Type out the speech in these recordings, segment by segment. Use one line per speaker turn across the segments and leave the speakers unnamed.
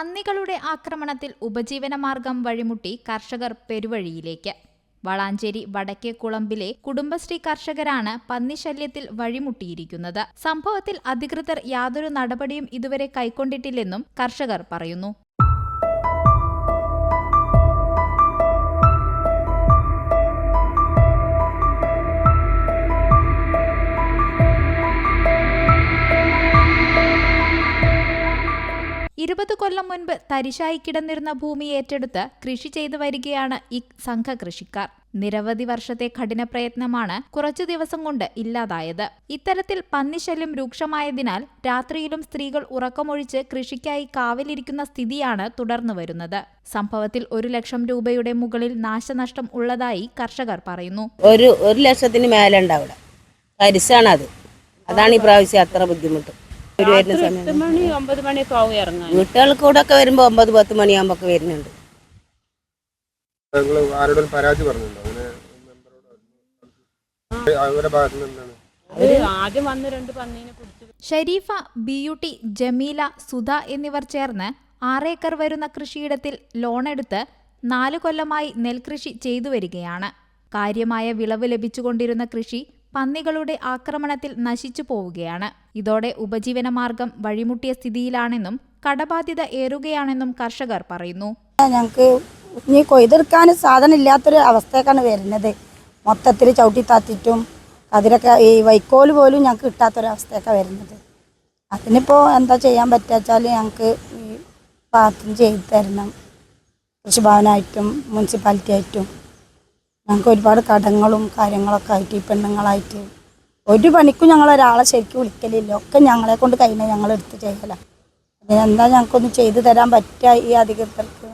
പന്നികളുടെ ആക്രമണത്തിൽ ഉപജീവനമാർഗം വഴിമുട്ടി കർഷകർ പെരുവഴിയിലേക്ക്. വളാഞ്ചേരി വടക്കേ കുളമ്പിലെ കുടുംബശ്രീ കർഷകരാണ് പന്നിശല്യത്തിൽ വഴിമുട്ടിയിരിക്കുന്നത്. സംഭവത്തിൽ അധികൃതർ യാതൊരു നടപടിയും ഇതുവരെ കൈക്കൊണ്ടിട്ടില്ലെന്നും കർഷകർ പറയുന്നു. ഇരുപത് കൊല്ലം മുൻപ് തരിശായി കിടന്നിരുന്ന ഭൂമി ഏറ്റെടുത്ത് കൃഷി ചെയ്തു വരികയാണ് ഈ സംഘകൃഷിക്കാർ. നിരവധി വർഷത്തെ കഠിന പ്രയത്നമാണ് കുറച്ചു ദിവസം കൊണ്ട് ഇല്ലാതായത്. ഇത്തരത്തിൽ പന്നിശല്യം രൂക്ഷമായതിനാൽ രാത്രിയിലും സ്ത്രീകൾ ഉറക്കമൊഴിച്ച് കൃഷിക്കായി കാവലിരിക്കുന്ന സ്ഥിതിയാണ് തുടർന്നു വരുന്നത്. സംഭവത്തിൽ ഒരു ലക്ഷം രൂപയുടെ മുകളിൽ നാശനഷ്ടം ഉള്ളതായി കർഷകർ പറയുന്നു.
ഒരു ഒരു ലക്ഷത്തിന് മേലുണ്ടാവില്ല പരിസാണത് അതാണ് ഈ പ്രാവശ്യം അത്ര ബുദ്ധിമുട്ട്. വരുന്ന സമയം
മണി ഒമ്പത് മണിയൊക്കെ ആവും ഇറങ്ങാൻ.
വീട്ടുകൾക്ക് കൂടെ ഒക്കെ വരുമ്പോൾ ഒമ്പത് പത്ത് മണിയാകുമ്പോൾ ഒക്കെ വരുന്നുണ്ട്.
നിങ്ങൾ ആരോടും പരാതി പറഞ്ഞിട്ടുണ്ടോ? അങ്ങനെ മെമ്പറോട് അവരുടെ ഭാഗത്തു നിന്ന് എന്താണ്?
അവർ ആദ്യം വന്ന് രണ്ട് പന്നീനെ പിടിച്ചു
ഷരീഫ ബിയുട്ടി ജമീല സുധ എന്നിവർ ചേർന്ന് ആറേക്കർ വരുന്ന കൃഷിയിടത്തിൽ ലോണെടുത്ത് നാലു കൊല്ലമായി നെൽകൃഷി ചെയ്തു വരികയാണ് കാര്യമായ വിളവ് ലഭിച്ചുകൊണ്ടിരുന്ന കൃഷി പന്നികളുടെ ആക്രമണത്തിൽ നശിച്ചു പോവുകയാണ്. ഇതോടെ ഉപജീവനമാർഗം വഴിമുട്ടിയ സ്ഥിതിയിലാണെന്നും കടബാധ്യത ഏറുകയാണെന്നും കർഷകർ പറയുന്നു.
ഞങ്ങൾക്ക് ഇനി കൊയ്തെടുക്കാൻ സാധനം ഇല്ലാത്തൊരു അവസ്ഥയൊക്കെയാണ് വരുന്നത്. മൊത്തത്തിൽ ചവിട്ടി താത്തിട്ടും അതിലൊക്കെ ഈ വൈക്കോൽ പോലും ഞങ്ങൾക്ക് കിട്ടാത്തൊരവസ്ഥയൊക്കെ വരുന്നത്. അതിനിപ്പോൾ എന്താ ചെയ്യാൻ പറ്റുക ഞങ്ങൾക്ക് ഈ പാത്രം ചെയ്ത് തരണം. കൃഷിഭവനായിട്ടും മുനിസിപ്പാലിറ്റി ആയിട്ടും ഞങ്ങൾക്ക് ഒരുപാട് കടങ്ങളും കാര്യങ്ങളൊക്കെ ആയിട്ട് ഈ പെണ്ണുങ്ങളായിട്ട്. ഒരു പണിക്കും ഞങ്ങൾ ഒരാളെ ശരിക്കും വിളിക്കലില്ല. ഒക്കെ ഞങ്ങളെ കൊണ്ട് കഴിഞ്ഞ ഞങ്ങൾ എടുത്ത് ചെയ്യല. എന്താ ഞങ്ങൾക്കൊന്ന് ചെയ്തു തരാൻ പറ്റുക ഈ അധികൃതർക്ക്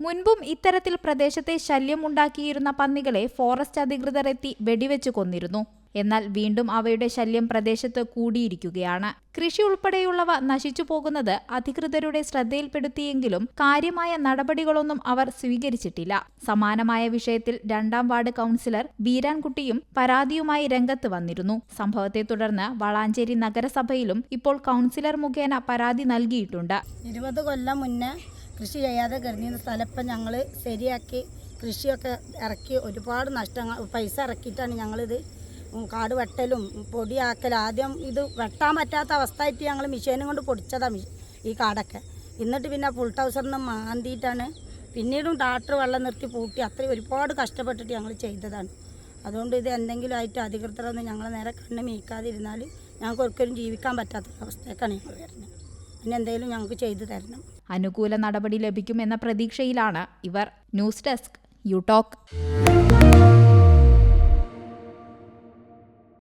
മുൻപും ഇത്തരത്തിൽ പ്രദേശത്തെ ശല്യം ഉണ്ടാക്കിയിരുന്ന പന്നികളെ ഫോറസ്റ്റ് അധികൃതർ എത്തി വെടിവെച്ച് കൊന്നിരുന്നു. എന്നാൽ വീണ്ടും അവയുടെ ശല്യം പ്രദേശത്ത് കൂടിയിരിക്കുകയാണ്. കൃഷി ഉൾപ്പെടെയുള്ളവ നശിച്ചു പോകുന്നത് അധികൃതരുടെ ശ്രദ്ധയിൽപ്പെടുത്തിയെങ്കിലും കാര്യമായ നടപടികളൊന്നും അവർ സ്വീകരിച്ചിട്ടില്ല. സമാനമായ വിഷയത്തിൽ രണ്ടാം വാർഡ് കൗൺസിലർ ബീരാൻകുട്ടിയും പരാതിയുമായി രംഗത്ത് വന്നിരുന്നു. സംഭവത്തെ തുടർന്ന് വളാഞ്ചേരി നഗരസഭയിലും ഇപ്പോൾ കൗൺസിലർ മുഖേന പരാതി നൽകിയിട്ടുണ്ട്.
ഇരുപത് കൊല്ലം മുന്നേ കൃഷി ചെയ്യാതെ കരുതിയിരുന്ന സ്ഥലപ്പം ഞങ്ങൾ ശരിയാക്കി കൃഷിയൊക്കെ ഇറക്കി ഒരുപാട് നഷ്ടങ്ങൾ പൈസ ഇറക്കിയിട്ടാണ് ഞങ്ങളിത് കാട് വെട്ടലും പൊടിയാക്കലും ആദ്യം ഇത് വെട്ടാൻ പറ്റാത്ത അവസ്ഥയായിട്ട് ഞങ്ങൾ മിഷീനും കൊണ്ട് പൊടിച്ചതാണ് ഈ കാടൊക്കെ. എന്നിട്ട് പിന്നെ ഫുൾ ടൗസറിന് മാന്തിയിട്ടാണ് പിന്നീടും ടാക്ടർ വെള്ളം നിർത്തി പൂട്ടി അത്രയും ഒരുപാട് കഷ്ടപ്പെട്ടിട്ട് ഞങ്ങൾ ചെയ്തതാണ്. അതുകൊണ്ട് ഇത് എന്തെങ്കിലും ആയിട്ട് അധികൃതരൊന്നും ഞങ്ങൾ നേരെ കണ്ണ് മീക്കാതിരുന്നാൽ ഞങ്ങൾക്ക് ഒരിക്കലും ജീവിക്കാൻ പറ്റാത്ത അവസ്ഥയൊക്കെയാണ് ഞങ്ങൾ വരുന്നത്. അതിന് എന്തെങ്കിലും ഞങ്ങൾക്ക് ചെയ്തു തരണം.
അനുകൂല നടപടി ലഭിക്കുമെന്ന പ്രതീക്ഷയിലാണ് ഇവർ. News desk you talk